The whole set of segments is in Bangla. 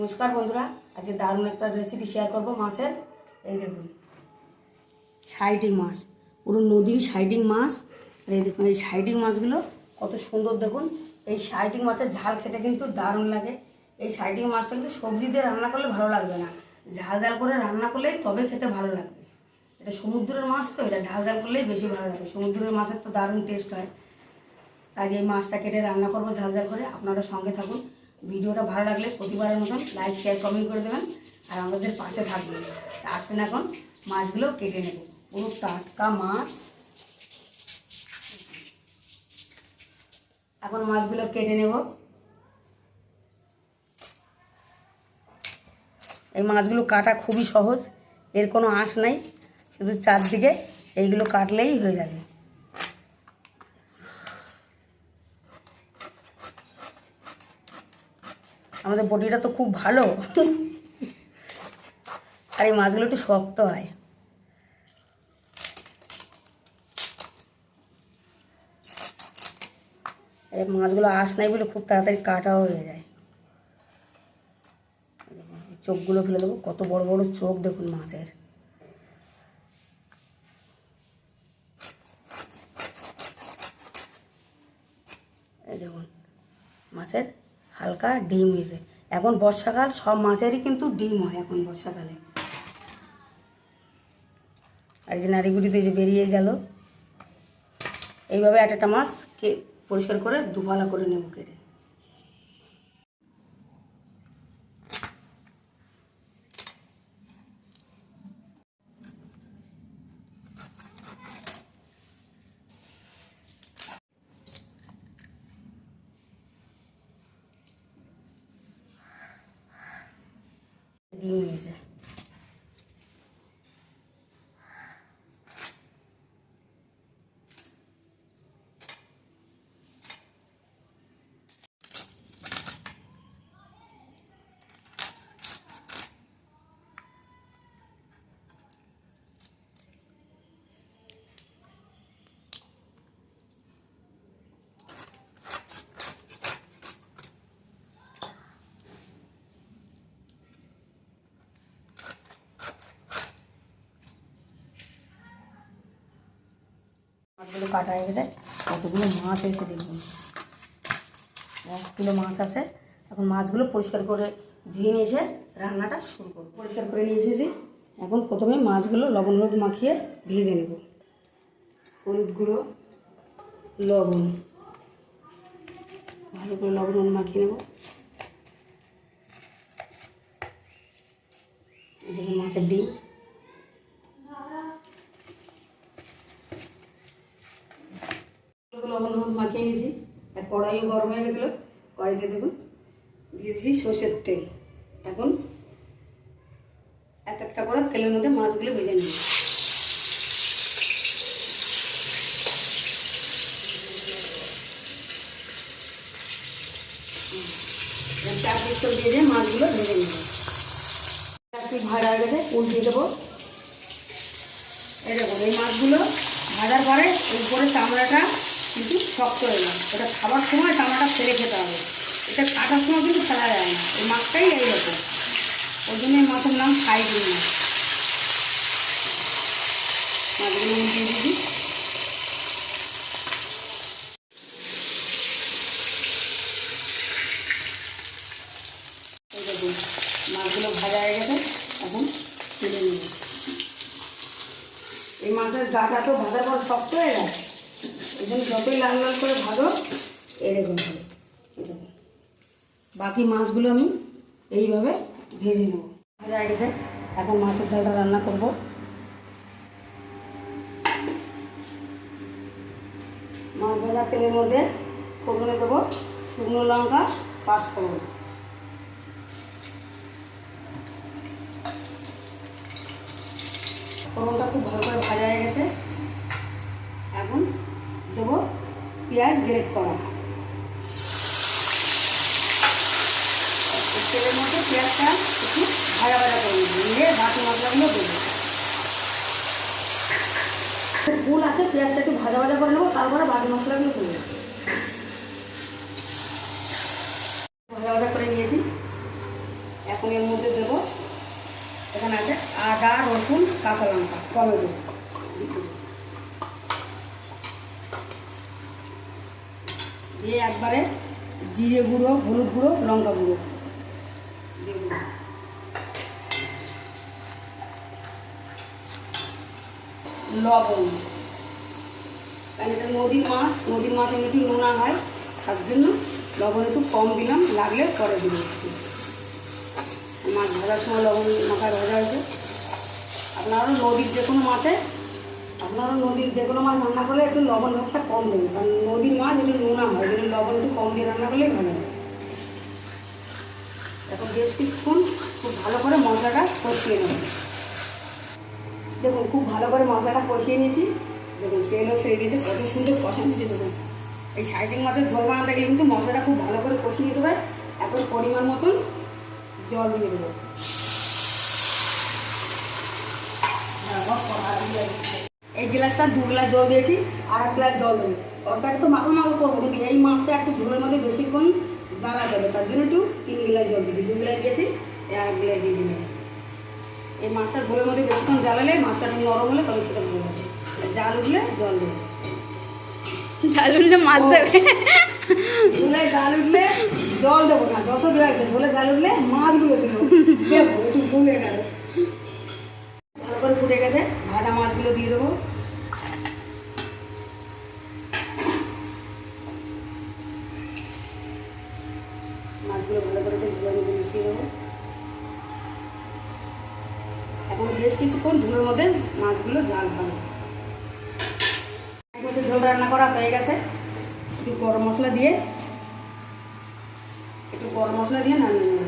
নমস্কার বন্ধুরা, আজকে দারুণ একটা রেসিপি শেয়ার করব মাছের। এই দেখুন, সাইডিং মাছ, পুরো নদীর সাইডিং মাছ। আর এই দেখুন, এই সাইডিং মাছগুলো কত সুন্দর দেখুন। এই সাইডিং মাছের ঝাল খেতে কিন্তু দারুণ লাগে। এই সাইডিং মাছটা কিন্তু সবজি দিয়ে রান্না করলে ভালো লাগবে না। ঝাল ঝাল করে রান্না করলেই তবে খেতে ভালো লাগবে। এটা সমুদ্রের মাছ তো, এটা ঝাল ঝাল করলেই বেশি ভালো লাগে। সমুদ্রের মাছের তো দারুণ টেস্ট হয়। আজ এই মাছটা কেটে রান্না করব ঝাল ঝাল করে। আপনারা সঙ্গে থাকুন। ভিডিওটা ভালো লাগলে প্রতিবারের মতন লাইক শেয়ার কমেন্ট করে দেবেন আর আমাদের পাশে থাকবেন। আসবেন এখন মাছগুলো কেটে নেব। পুরো টাটকা মাছ। এখন মাছগুলো কেটে নেব। এই মাছগুলো কাটা খুবই সহজ, এর কোনো আঁশ নাই, শুধু চারদিকে এইগুলো কাটলেই হয়ে যাবে। আমাদের বডিটা তো খুব ভালো। আর এই মাছগুলো একটু শক্ত হয়। এই মাছগুলো আঁশ নাই বলে খুব তাড়াতাড়ি কাটাও হয়ে যায়। চোখগুলো ফেলে দেবো, কত বড় বড় চোখ দেখুন মাছের। এই দেখুন, মাছের হালকা ডিম হয়েছে। এখন বর্ষাকাল, সব মাছেরই কিন্তু ডিম হয় এখন বর্ষাকালে। আর এই যে নাড়িগুড়িতে যে বেরিয়ে গেল। এইভাবে এক একটা মাছ কে পরিষ্কার করে দুপালা করে নেব কেটে ডিম হয়েছে মাছগুলো কাটা গেছে। কতগুলো মাছ এসে দেখুন। এক কিলো মাছ আছে। এখন মাছগুলো পরিষ্কার করে ধুয়ে নিয়ে রান্নাটা শুরু করব। পরিষ্কার করে নিয়ে এসেছি। এখন প্রথমে মাছগুলো লবণ হলুদ মাখিয়ে ভেজে নেব। হলুদ গুঁড়ো, লবণ। ভালো করে লবণ হলুদ মাখিয়ে নেব। মাছের ডিম। লবণ হলুদ মাখিয়ে নিয়েছি। আর কড়াইও গরম হয়ে গেছিল। কড়াইতে দেখুন, দিয়ে দিয়েছি সর্ষের তেল। এখন এক একটা করে তেলের মধ্যে মাছগুলো ভেজে নিই মাছগুলো ভেজে নেব। ভাজা হয়ে গেছে উল্টিয়ে দেবো। দেখুন, এই মাছগুলো ভাজার পরে উপরে চামড়াটা কিন্তু শক্ত হয়ে যায় এটা খাবার সময় চামড়াটা ফেলে খেতে হবে। এটা কাটার সময় কিন্তু ফেলা যায় না। এই মাছটাই এইরকম। ওই জন্য এই মাছের নাম সাইডিং মাছ। মাছগুলো আমি দিয়ে দিবি মাছগুলো ভাজা হয়ে গেছে। এখন তুলে নেব। এই মাছের গাটা তো ভাজার পর শক্ত হয়ে যায়। এই জন্য যতই লাল লাল করে ভাজো এরকম হবে বাকি মাছগুলো আমি এইভাবে ভেজে নেব। হয়ে গেছে। এখন মাছের ঝালটা রান্না করব। মাছ ভাজা তেলের মধ্যে ফোড়নে দেবো শুকনো লঙ্কা, পাঁচফোড়ন। ফোড়নটা খুব ভালো করে ভাজা হয়ে গেছে। দেবো। পেঁয়াজ গ্রেট করা। তেলের মধ্যে পেঁয়াজটা একটু ভাজা ভাজা করে নেব। নিয়ে বাকি মশলাগুলো দেবো। ফুল আছে, পেঁয়াজটা একটু ভাজা ভাজা করে নেব, তারপরে বাকি মশলাগুলো দেবো। ভাজা ভাজা করে নিয়েছি। এখন এর মধ্যে দেবো, এখানে আছে আদা, রসুন, কাঁচা লঙ্কা, টমেটো। দিয়ে একবারে জিরে গুঁড়ো, হলুদ গুঁড়ো, লঙ্কা গুঁড়ো। লবণ। কারণ এটা নদীর মাছ নদীর মাছ এমনি একটু নোনা হয়, তার জন্য লবণ একটু কম দিলাম, লাগলে পরে একটু। মাছ ভাজার সময় লবণ মাথায় ভাজা হয়েছে। আপনারা নদীর যে কোনো মাছে আপনারা নদীর যে কোনো মাছ রান্না করলে একটু লবণ ভাতটা কম দেবেন। কারণ নদীর মাছ একটু নোনা হয় জন্য লবণ একটু কম দিয়ে রান্না করলেই ভালো হয়। এখন বেশ কিছুক্ষণ খুব ভালো করে মশলাটা কষিয়ে নেবেন দেখুন, খুব ভালো করে মশলাটা কষিয়ে নিয়েছি। দেখুন, তেলও ছেড়ে দিয়েছে, কত সুন্দর কষা নিয়েছে দেখুন। এই সাইডিং মাছের ঝোল বানাতে গেলে কিন্তু মশলাটা খুব ভালো করে কষিয়ে নিতে হবে এখন পরিমাণ মতন জল দিয়ে দেবো। এই গ্লাসটা দু গ্লাস জল দিয়েছি আর এক গ্লাস জল দেবো। তরকারি তো মাখো মাখো করব কিন্তু এই মাছটা একটু ঝোলের মধ্যে বেশিক্ষণ জ্বালা দেবে তার জন্য একটু তিন গ্লাস জল দিয়েছি। দু গ্লাস দিয়েছি এক গ্লাস দিয়ে দিলাম। এই মাছটা ঝোলের মধ্যে বেশিক্ষণ জ্বালালে মাছটা একটু নরম হলে তবে খেতে ভালো লাগে। জাল উঠলে জল দেবে। ঝাল উঠলে মাছ দেবে। ঝোলে জাল উঠলে জল দেবো না যত দেওয়া ঝোলে জাল উঠলে মাছগুলো দেবো। দেবো একটু ফুলে গেল। ভালো করে ফুটে গেছে ভাজা মাছগুলো দিয়ে দেবো। বেশ কিছুক্ষণ ঝোলের মধ্যে মাছগুলো জাল হবে। এক মাছের ঝোল রান্না করা হয়ে গেছে। একটু গরম মশলা দিয়ে, একটু গরম মশলা দিয়ে নামিয়ে নেব।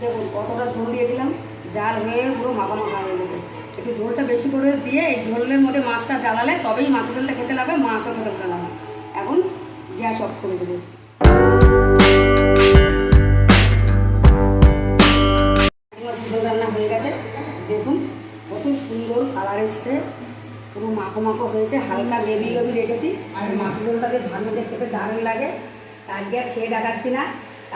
দেখুন, কতটা ঝোল দিয়েছিলাম। জাল হয়ে পুরো মাখা মাখা হয়ে গেছে। একটু ঝোলটা বেশি করে দিয়ে এই ঝোলের মধ্যে মাছটা জ্বালালে তবেই মাছের ঝোলটা খেতে লাগবে, মাছও খেতে ভালো লাগে এখন গ্যাস অফ করে দেবো। মাখো মাখো হয়েছে, হালকা গ্রেভি গ্রেভি রেখেছি। আর মাছের ঝোলটাকে ভালোতে খেতে দারুণ লাগে। আজকে আর খেয়ে দেখাচ্ছি না।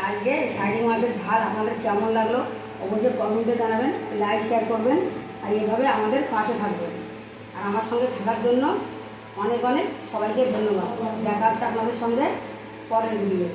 আজকে শাড়ি মাছের ঝাল আপনাদের কেমন লাগল অবশ্যই কমেন্টে জানাবেন লাইক শেয়ার করবেন, আর এইভাবে আমাদের পাশে থাকবেন। আর আমার সঙ্গে থাকার জন্য অনেক অনেক সবাইকে ধন্যবাদ। দেখা হচ্ছে আপনাদের সঙ্গে পরের ভিডিও